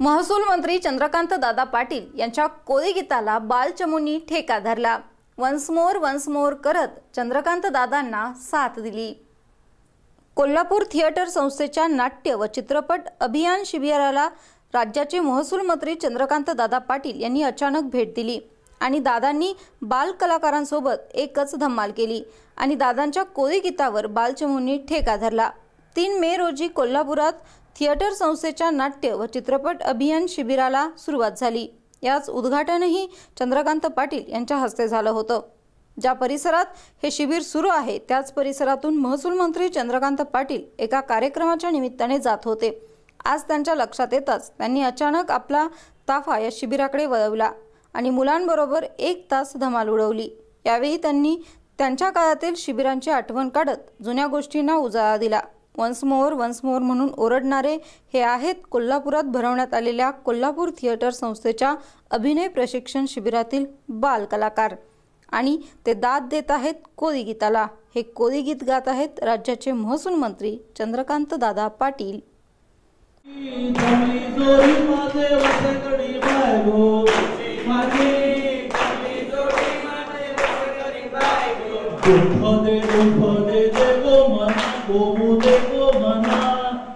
महसूल मंत्री चंद्रकांत दादा पाटील यांच्या कोळी गीताला बालचमूंनी ठेका धरला. वन्स मोर वन्स मोर करत चंद्रकांत दादांना साथ दिली. कोल्हापूर थिएटर संस्थेच्या नाट्य व चित्रपट अभियान शिबिराला राज्याचे महसूल मंत्री चंद्रकांत दादा पाटील यांनी अचानक भेट दिली आणि दादांनी बाल कलाकारांसोबत एकच धम्माल केली आणि दादांच्या कोळी गीतावर बालचमूंनी ठेका धरला. तीन मे रोजी कोल्हापुरात थिएटर संस्थेच्या नाट्य व चित्रपट अभियान शिबिराला सुरुवात झाली. याच उद्घाटनही चंद्रकांत पाटील यांच्या हस्ते झालं होतं. ज्या परिसरात हे शिबिर सुरू आहे त्याच परिसरातून महसूल मंत्री चंद्रकांत पाटील एका कार्यक्रमाच्या निमित्ताने जात होते. आज त्यांच्या लक्षात येताच त्यांनी अचानक आपला ताफा या शिबिराकडे वळवला आणि मुलांबरोबर एक तास धमाल उडवली. यावेळी त्यांनी त्यांच्या काळातील शिबिरांची आठवण काढत जुन्या गोष्टींना उजाळा दिला. वन्स मोर वन्स मोर म्हणून ओरडणारे हे आहेत कोल्हापुरात भरवण्यात आलेल्या कोल्हापूर थिएटर संस्थेच्या अभिनय प्रशिक्षण शिबिरातील बाल कलाकार आणि ते दाद देत आहेत कोळी गीताला. हे कोळी गीत गात आहेत राज्याचे महसूल मंत्री चंद्रकांत दादा पाटील. चांगली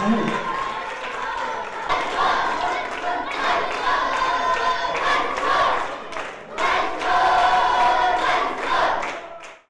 Oh.